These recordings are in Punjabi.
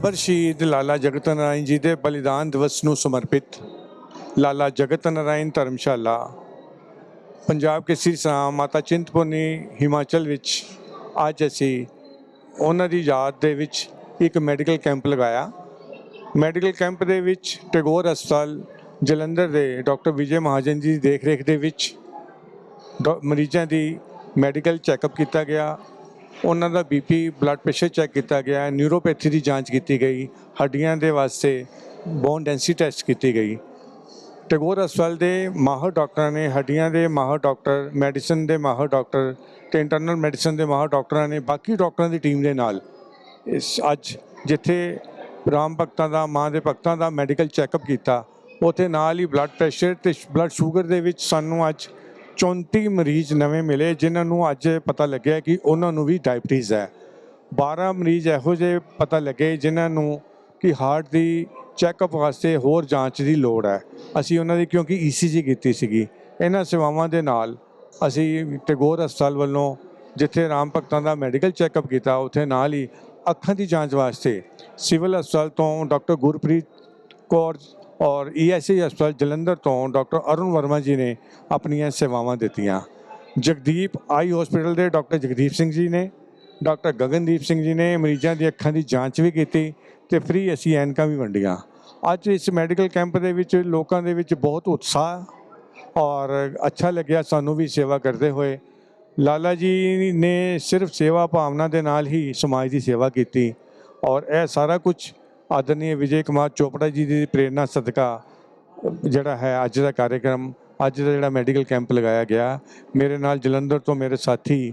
ਅਮਰ ਸ਼ਹੀਦ ਲਾਲਾ ਜਗਤ ਨਾਰਾਇਣ ਜੀ ਦੇ ਬਲੀਦਾਨ ਦਿਵਸ ਨੂੰ ਸਮਰਪਿਤ ਲਾਲਾ ਜਗਤ ਨਾਰਾਇਣ ਧਰਮਸ਼ਾਲਾ, ਪੰਜਾਬ ਕੇਸਰੀ ਸਰਾਮ ਮਾਤਾ ਚਿੰਤਪੁਰਨੀ ਹਿਮਾਚਲ ਵਿੱਚ ਅੱਜ ਅਸੀਂ ਉਹਨਾਂ ਦੀ ਯਾਦ ਦੇ ਵਿੱਚ ਇੱਕ ਮੈਡੀਕਲ ਕੈਂਪ ਲਗਾਇਆ। ਮੈਡੀਕਲ ਕੈਂਪ ਦੇ ਵਿੱਚ ਟੈਗੋਰ ਹਸਪਤਾਲ, ਜਲੰਧਰ ਦੇ ਡਾਕਟਰ ਵਿਜੇ ਮਹਾਜਨ ਜੀ ਦੀ ਦੇਖਰੇਖ ਦੇ ਵਿੱਚ ਡੋ- ਮਰੀਜ਼ਾਂ ਦੀ ਮੈਡੀਕਲ ਚੈੱਕਅਪ ਕੀਤਾ ਗਿਆ। ਉਹਨਾਂ ਦਾ ਬੀਪੀ ਬਲੱਡ ਪ੍ਰੈਸ਼ਰ ਚੈੱਕ ਕੀਤਾ ਗਿਆ ਨਿਊਰੋਪੈਥੀ ਦੀ ਜਾਂਚ ਕੀਤੀ ਗਈ, ਹੱਡੀਆਂ ਦੇ ਵਾਸਤੇ ਬੋਨ ਡੈਂਸਿਟੀ ਟੈਸਟ ਕੀਤੀ ਗਈ। ਟੈਗੋਰ ਹਸਪਤਾਲ ਦੇ ਮਾਹਰ ਡਾਕਟਰਾਂ ਨੇ, ਹੱਡੀਆਂ ਦੇ ਮਾਹਰ ਡਾਕਟਰ ਮੈਡੀਸਨ ਦੇ ਮਾਹਰ ਡਾਕਟਰ ਤੇ ਇੰਟਰਨਲ ਮੈਡੀਸਨ ਦੇ ਮਾਹਰ ਡਾਕਟਰਾਂ ਨੇ, ਬਾਕੀ ਡਾਕਟਰਾਂ ਦੀ ਟੀਮ ਦੇ ਨਾਲ ਇਸ ਅੱਜ ਜਿੱਥੇ ਰਾਮ ਭਗਤਾਂ ਦਾ, ਮਾਂ ਦੇ ਭਗਤਾਂ ਦਾ ਮੈਡੀਕਲ ਚੈੱਕਅਪ ਕੀਤਾ, ਉੱਥੇ ਨਾਲ ਹੀ ਬਲੱਡ ਪ੍ਰੈਸ਼ਰ ਤੇ ਬਲੱਡ ਸ਼ੂਗਰ ਦੇ ਵਿੱਚ ਸਾਨੂੰ ਅੱਜ 34 ਮਰੀਜ਼ ਨਵੇਂ ਮਿਲੇ, ਜਿਨ੍ਹਾਂ ਨੂੰ ਅੱਜ ਪਤਾ ਲੱਗਿਆ ਕਿ ਉਹਨਾਂ ਨੂੰ ਵੀ ਡਾਇਬਟੀਜ਼ ਹੈ। 12 ਮਰੀਜ਼ ਇਹੋ ਜਿਹੇ ਪਤਾ ਲੱਗੇ, ਜਿਨ੍ਹਾਂ ਨੂੰ ਕਿ ਹਾਰਟ ਦੀ ਚੈੱਕਅਪ ਵਾਸਤੇ ਹੋਰ ਜਾਂਚ ਦੀ ਲੋੜ ਹੈ। ਅਸੀਂ ਉਹਨਾਂ ਦੀ ਕਿਉਂਕਿ ਈਸੀਜੀ ਕੀਤੀ ਸੀਗੀ। ਇਹਨਾਂ ਸੇਵਾਵਾਂ ਦੇ ਨਾਲ ਅਸੀਂ ਟੈਗੋਰ ਹਸਪਤਾਲ ਵੱਲੋਂ ਜਿੱਥੇ ਰਾਮ ਭਗਤਾਂ ਦਾ ਮੈਡੀਕਲ ਚੈੱਕਅਪ ਕੀਤਾ, ਉੱਥੇ ਨਾਲ ਹੀ ਅੱਖਾਂ ਦੀ ਜਾਂਚ ਵਾਸਤੇ ਸਿਵਲ ਹਸਪਤਾਲ ਤੋਂ ਡਾਕਟਰ ਗੁਰਪ੍ਰੀਤ ਕੌਰ ਔਰ ਈਐਸਆਈ ਹਸਪਤਾਲ ਜਲੰਧਰ ਤੋਂ ਡਾਕਟਰ ਅਰੁਣ ਵਰਮਾ ਜੀ ਨੇ ਆਪਣੀਆਂ ਸੇਵਾਵਾਂ ਦਿੱਤੀਆਂ। ਜਗਦੀਪ ਆਈ ਹਸਪੀਟਲ ਦੇ ਡਾਕਟਰ ਜਗਦੀਪ ਸਿੰਘ ਜੀ ਨੇ, ਡਾਕਟਰ ਗਗਨਦੀਪ ਸਿੰਘ ਜੀ ਨੇ ਮਰੀਜ਼ਾਂ ਦੀ ਅੱਖਾਂ ਦੀ ਜਾਂਚ ਵੀ ਕੀਤੀ ਤੇ ਫ੍ਰੀ ਅਸੀਂ ਐਨਕਾਂ ਵੀ ਵੰਡੀਆਂ। ਅੱਜ ਇਸ ਮੈਡੀਕਲ ਕੈਂਪ ਦੇ ਵਿੱਚ ਲੋਕਾਂ ਦੇ ਵਿੱਚ ਬਹੁਤ ਉਤਸ਼ਾਹ ਔਰ ਅੱਛਾ ਲੱਗਿਆ ਸਾਨੂੰ ਵੀ ਸੇਵਾ ਕਰਦੇ ਹੋਏ। ਲਾਲਾ ਜੀ ਨੇ ਸਿਰਫ ਸੇਵਾ ਭਾਵਨਾ ਦੇ ਨਾਲ ਹੀ ਸਮਾਜ ਦੀ ਸੇਵਾ ਕੀਤੀ ਔਰ ਇਹ ਸਾਰਾ ਕੁਝ ਆਦਰਨੀय ਵਿਜੇ ਕੁਮਾਰ ਚੋਪੜਾ ਜੀ ਦੀ ਪ੍ਰੇਰਣਾ ਸਦਕਾ ਜਿਹੜਾ ਹੈ ਅੱਜ ਦਾ ਕਾਰਜਕ੍ਰਮ, ਅੱਜ ਦਾ ਜਿਹੜਾ ਮੈਡੀਕਲ ਕੈਂਪ ਲਗਾਇਆ ਗਿਆ। ਮੇਰੇ ਨਾਲ ਜਲੰਧਰ ਤੋਂ ਮੇਰੇ ਸਾਥੀ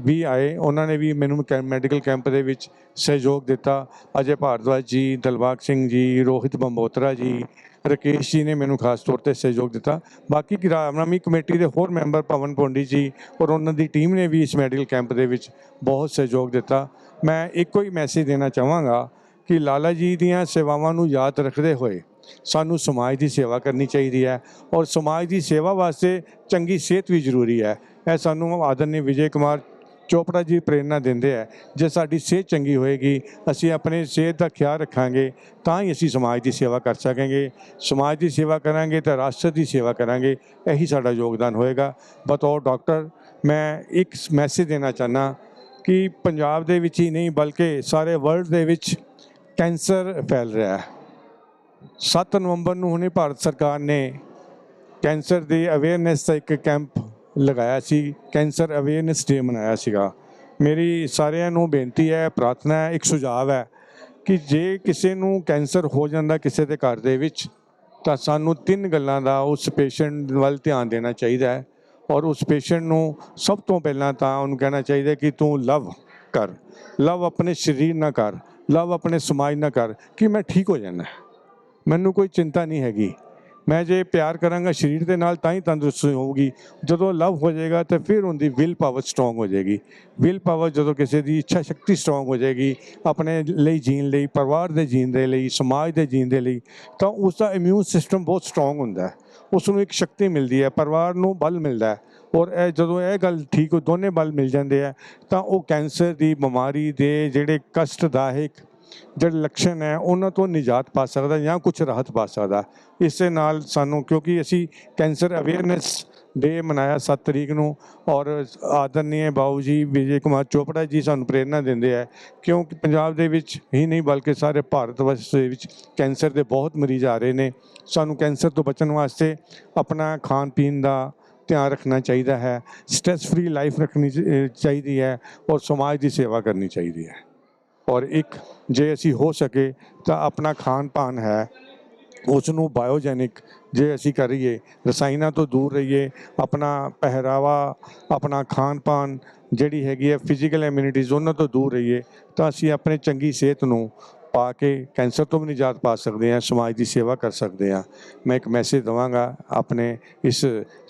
ਵੀ ਆਏ। ਉਹਨਾਂ ਨੇ ਵੀ ਮੈਨੂੰ ਕੈ- ਮੈਡੀਕਲ ਕੈਂਪ ਦੇ ਵਿੱਚ ਸਹਿਯੋਗ ਦਿੱਤਾ। ਅਜੇ ਭਾਰਦਵਾਜ ਜੀ, ਦਲਬਾਗ ਸਿੰਘ ਜੀ, ਰੋਹਿਤ ਬੰਬੋਤਰਾ ਜੀ, ਰਕੇਸ਼ ਜੀ ਨੇ ਮੈਨੂੰ ਖਾਸ ਤੌਰ ਤੇ ਸਹਿਯੋਗ ਦਿੱਤਾ। ਬਾਕੀ ਰਾਮਨਾਮੀ ਕਮੇਟੀ ਦੇ ਹੋਰ ਮੈਂਬਰ ਪਵਨ ਪੌਂਡੀ ਜੀ ਔਰ ਉਹਨਾਂ ਦੀ ਟੀਮ ਨੇ ਵੀ ਇਸ ਮੈਡੀਕਲ ਕੈਂਪ ਦੇ ਵਿੱਚ ਬਹੁਤ ਸਹਿਯੋਗ ਦਿੱਤਾ। ਮੈਂ ਇੱਕੋ ਹੀ ਮੈਸੇਜ ਦੇਣਾ ਚਾਹਾਂਗਾ ਕਿ ਲਾਲਾ ਜੀ ਦੀਆਂ ਸੇਵਾਵਾਂ ਨੂੰ ਯਾਦ ਰੱਖਦੇ ਹੋਏ ਸਾਨੂੰ ਸਮਾਜ ਦੀ ਸੇਵਾ ਕਰਨੀ ਚਾਹੀਦੀ ਹੈ ਔਰ ਸਮਾਜ ਦੀ ਸੇਵਾ ਵਾਸਤੇ ਚੰਗੀ ਸਿਹਤ ਵੀ ਜ਼ਰੂਰੀ ਹੈ। ਇਹ ਸਾਨੂੰ ਆਦਰਨੀ ਵਿਜੇ ਕੁਮਾਰ ਚੋਪੜਾ ਜੀ ਪ੍ਰੇਰਣਾ ਦਿੰਦੇ ਹੈ ਜੇ ਸਾਡੀ ਸਿਹਤ ਚੰਗੀ ਹੋਏਗੀ, ਅਸੀਂ ਆਪਣੇ ਸਿਹਤ ਦਾ ਖਿਆਲ ਰੱਖਾਂਗੇ, ਤਾਂ ਹੀ ਅਸੀਂ ਸਮਾਜ ਦੀ ਸੇਵਾ ਕਰ ਸਕਾਂਗੇ। ਸਮਾਜ ਦੀ ਸੇਵਾ ਕਰਾਂਗੇ ਤਾਂ ਰਾਸ਼ਟਰ ਦੀ ਸੇਵਾ ਕਰਾਂਗੇ, ਇਹੀ ਸਾਡਾ ਯੋਗਦਾਨ ਹੋਏਗਾ। ਬਤੌਰ ਡਾਕਟਰ, ਮੈਂ ਇੱਕ ਮੈਸੇਜ ਦੇਣਾ ਚਾਹਨਾ ਕਿ ਪੰਜਾਬ ਦੇ ਵਿੱਚ ਹੀ ਨਹੀਂ, ਬਲਕਿ ਸਾਰੇ ਵਰਲਡ ਦੇ ਵਿੱਚ ਕੈਂਸਰ ਫੈਲ ਰਿਹਾ ਹੈ। 7 ਨਵੰਬਰ ਨੂੰ ਹੁਣੇ ਭਾਰਤ ਸਰਕਾਰ ਨੇ ਕੈਂਸਰ ਦੀ ਅਵੇਅਰਨੈਸ ਦਾ ਇੱਕ ਕੈਂਪ ਲਗਾਇਆ ਸੀ। ਕੈਂਸਰ ਅਵੇਅਰਨੈਸ ਡੇ ਮਨਾਇਆ ਸੀਗਾ। ਮੇਰੀ ਸਾਰਿਆਂ ਨੂੰ ਬੇਨਤੀ ਹੈ, ਪ੍ਰਾਰਥਨਾ ਹੈ, ਇੱਕ ਸੁਝਾਅ ਹੈ ਕਿ ਜੇ ਕਿਸੇ ਨੂੰ ਕੈਂਸਰ ਹੋ ਜਾਂਦਾ ਕਿਸੇ ਦੇ ਘਰ ਦੇ ਵਿੱਚ, ਤਾਂ ਸਾਨੂੰ ਤਿੰਨ ਗੱਲਾਂ ਦਾ ਉਸ ਪੇਸ਼ੈਂਟ ਵੱਲ ਧਿਆਨ ਦੇਣਾ ਚਾਹੀਦਾ ਹੈ ਔਰ ਉਸ ਪੇਸ਼ੈਂਟ ਨੂੰ ਸਭ ਤੋਂ ਪਹਿਲਾਂ ਤਾਂ ਉਹਨੂੰ ਕਹਿਣਾ ਚਾਹੀਦਾ ਕਿ ਤੂੰ ਲਵ ਕਰ। ਲਵ ਆਪਣੇ ਸਰੀਰ ਨਾਲ ਕਰ। ਲਵ ਆਪਣੇ ਸਮਾਜ ਨਾਲ ਕਰ, ਕਿ ਮੈਂ ਠੀਕ ਹੋ ਜਾਣਾ ਮੈਨੂੰ ਕੋਈ ਚਿੰਤਾ ਨਹੀਂ ਹੈਗੀ। ਮੈਂ ਜੇ ਪਿਆਰ ਕਰਾਂਗਾ ਸਰੀਰ ਦੇ ਨਾਲ, ਤਾਂ ਹੀ ਤੰਦਰੁਸਤੀ ਹੋਊਗੀ। ਜਦੋਂ ਲਵ ਹੋ ਜਾਏਗਾ, ਤਾਂ ਫਿਰ ਉਹਦੀ ਵਿਲ ਪਾਵਰ ਸਟਰੋਂਗ ਹੋ ਜਾਏਗੀ। ਵਿਲ ਪਾਵਰ ਜਦੋਂ ਕਿਸੇ ਦੀ ਇੱਛਾ ਸ਼ਕਤੀ ਸਟਰੋਂਗ ਹੋ ਜਾਏਗੀ, ਆਪਣੇ ਲਈ ਜੀਣ ਲਈ, ਪਰਿਵਾਰ ਦੇ ਜੀਣ ਦੇ ਲਈ, ਸਮਾਜ ਦੇ ਜੀਣ ਦੇ ਲਈ, ਤਾਂ ਉਸ ਦਾ ਇਮਿਊਨ ਸਿਸਟਮ ਬਹੁਤ ਸਟਰੋਂਗ ਹੁੰਦਾ ਹੈ। ਉਸ ਨੂੰ ਇੱਕ ਸ਼ਕਤੀ ਮਿਲਦੀ ਹੈ, ਪਰਿਵਾਰ ਨੂੰ ਬਲ ਮਿਲਦਾ ਹੈ। ਔਰ ਇਹ ਜਦੋਂ ਇਹ ਗੱਲ ਠੀਕ ਹੋ ਦੋਨੇ ਬਲ ਮਿਲ ਜਾਂਦੇ ਆ, ਤਾਂ ਉਹ ਕੈਂਸਰ ਦੀ ਬਿਮਾਰੀ ਦੇ ਜਿਹੜੇ ਕਸ਼ਟਦਾਇਕ ਜਿਹੜੇ ਲੱਛਣ ਹੈ, ਉਹਨਾਂ ਤੋਂ ਨਿਜਾਤ ਪਾ ਸਕਦਾ ਜਾਂ ਕੁਝ ਰਾਹਤ ਪਾ ਸਕਦਾ। ਇਸੇ ਨਾਲ ਸਾਨੂੰ ਕਿਉਂਕਿ ਅਸੀਂ ਕੈਂਸਰ ਅਵੇਅਰਨੈਸ ਡੇ ਮਨਾਇਆ 7 ਤਰੀਕ ਨੂੰ ਔਰ ਆਦਰਨੀय ਬਾਊ ਜੀ ਵਿਜੇ ਕੁਮਾਰ ਚੋਪੜਾ ਜੀ ਸਾਨੂੰ ਪ੍ਰੇਰਣਾ ਦਿੰਦੇ ਆ, ਕਿਉਂਕਿ ਪੰਜਾਬ ਦੇ ਵਿੱਚ ਹੀ ਨਹੀਂ ਬਲਕਿ ਸਾਰੇ ਭਾਰਤ ਵਰਸ਼ ਦੇ ਵਿੱਚ ਕੈਂਸਰ ਦੇ ਬਹੁਤ ਮਰੀਜ਼ ਆ ਰਹੇ ਨੇ। ਸਾਨੂੰ ਕੈਂਸਰ ਤੋਂ ਬਚਣ ਵਾਸਤੇ ਆਪਣਾ ਖਾਣ ਪੀਣ ਦਾ ਧਿਆਨ ਰੱਖਣਾ ਚਾਹੀਦਾ ਹੈ ਸਟ੍ਰੈਸ ਫ੍ਰੀ ਲਾਈਫ ਰੱਖਣੀ ਚਾਹੀਦੀ ਹੈ ਔਰ ਸਮਾਜ ਦੀ ਸੇਵਾ ਕਰਨੀ ਚਾਹੀਦੀ ਹੈ। ਔਰ ਇੱਕ, ਜੇ ਅਸੀਂ ਹੋ ਸਕੇ ਤਾਂ ਆਪਣਾ ਖਾਣ ਪਾਨ ਹੈ ਉਸ ਨੂੰ ਬਾਇਓਜੈਨਿਕ ਜੇ ਅਸੀਂ ਕਰੀਏ, ਰਸਾਇਣਾਂ ਤੋਂ ਦੂਰ ਰਹੀਏ, ਆਪਣਾ ਪਹਿਰਾਵਾ, ਆਪਣਾ ਖਾਣ ਪਾਨ ਜਿਹੜੀ ਹੈਗੀ ਹੈ ਫਿਜ਼ੀਕਲ ਇਮਿਊਨਿਟੀਜ਼ ਉਹਨਾਂ ਤੋਂ ਦੂਰ ਰਹੀਏ, ਤਾਂ ਅਸੀਂ ਆਪਣੇ ਚੰਗੀ ਸਿਹਤ ਨੂੰ ਪਾ ਕੇ ਕੈਂਸਰ ਤੋਂ ਵੀ ਨਿਜਾਤ ਪਾ ਸਕਦੇ ਹਾਂ, ਸਮਾਜ ਦੀ ਸੇਵਾ ਕਰ ਸਕਦੇ ਹਾਂ। ਮੈਂ ਇੱਕ ਮੈਸੇਜ ਦਵਾਂਗਾ ਆਪਣੇ ਇਸ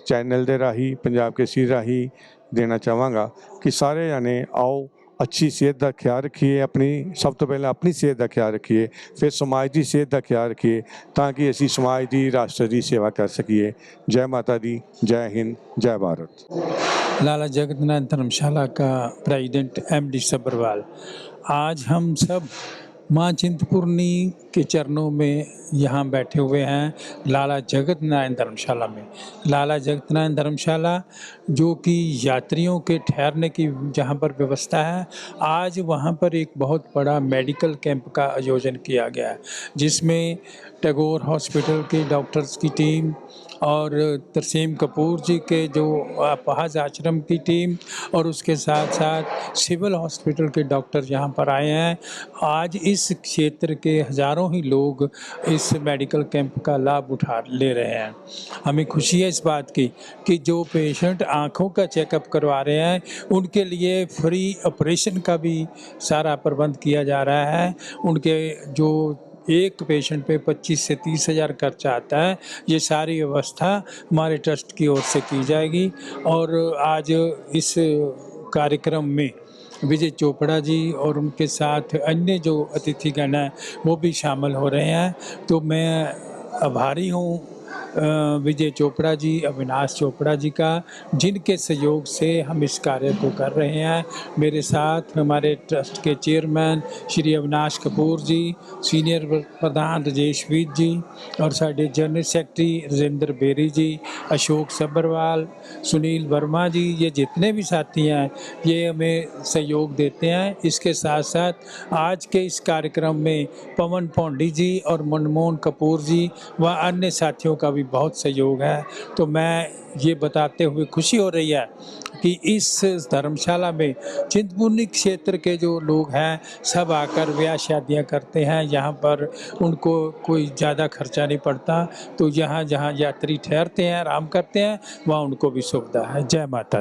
ਚੈਨਲ ਦੇ ਰਾਹੀਂ ਪੰਜਾਬ ਕੇ ਸੀ ਰਾਹੀਂ ਦੇਣਾ ਚਾਹਾਂਗਾ ਕਿ ਸਾਰੇ ਜਾਣੇ ਆਓ ਅੱਛੀ ਸਿਹਤ ਦਾ ਖਿਆਲ ਰੱਖੀਏ ਆਪਣੀ ਸਭ ਤੋਂ ਪਹਿਲਾਂ ਆਪਣੀ ਸਿਹਤ ਦਾ ਖਿਆਲ ਰੱਖੀਏ ਫਿਰ ਸਮਾਜ ਦੀ ਸਿਹਤ ਦਾ ਖਿਆਲ ਰੱਖੀਏ ਤਾਂ ਕਿ ਅਸੀਂ ਸਮਾਜ ਦੀ ਰਾਸ਼ਟਰ ਦੀ ਸੇਵਾ ਕਰ ਸਕੀਏ ਜੈ ਮਾਤਾ ਦੀ ਜੈ ਹਿੰਦ ਜੈ ਭਾਰਤ लाला जगन्नाथ धर्मशाला का प्रेसिडेंट एम डी सब्रवाल आज हम सब माँ चिंतपूर्णी के चरणों में यहाँ बैठे हुए हैं लाला जगत नारायण धर्मशाला में। लाला जगत नारायण धर्मशाला जो कि यात्रियों के ठहरने की जहाँ पर व्यवस्था है, आज वहाँ पर एक बहुत बड़ा मेडिकल कैंप का आयोजन किया गया है, जिसमें टैगोर हॉस्पिटल के डॉक्टर्स की टीम और तरसीम कपूर जी के जो अपहाज आश्रम की टीम और उसके साथ साथ सिविल हॉस्पिटल के डॉक्टर यहाँ पर आए हैं। आज इस क्षेत्र के हज़ारों ही लोग इस मेडिकल कैंप का लाभ उठा ले रहे हैं। हमें खुशी है इस बात की कि जो पेशेंट आँखों का चेकअप करवा रहे हैं, उनके लिए फ्री ऑपरेशन का भी सारा प्रबंध किया जा रहा है। उनके जो एक पेशेंट पे 25 से तीस हज़ार खर्चा आता है, ये सारी व्यवस्था हमारे ट्रस्ट की ओर से की जाएगी। और आज इस कार्यक्रम में विजय चोपड़ा जी और उनके साथ अन्य जो अतिथिगण हैं वो भी शामिल हो रहे हैं तो मैं आभारी हूँ अ, विजय चोपड़ा जी, अविनाश चोपड़ा जी का, जिनके सहयोग से हम इस कार्य को कर रहे हैं। मेरे साथ हमारे ट्रस्ट के चेयरमैन श्री अविनाश कपूर जी, सीनियर प्रधान राजेश वीर जी और साढ़े general secretary Rajendra berry ji, Ashok Sabharwal Sunil Verma ji, ये जितने भी साथी हैं, ये हमें सहयोग देते हैं। इसके साथ साथ आज के इस कार्यक्रम में पवन पौंडी जी और मनमोहन कपूर जी व अन्य साथियों का भी बहुत सहयोग है। तो मैं ये बताते हुए खुशी हो रही है कि इस धर्मशाला में चिंतपूर्णी क्षेत्र के जो लोग हैं, सब आकर ब्याह शादियाँ करते हैं। यहाँ पर उनको कोई ज़्यादा खर्चा नहीं पड़ता। तो यहाँ जहाँ यात्री ठहरते हैं, आराम करते हैं, वहाँ उनको भी सुविधा है। जय माता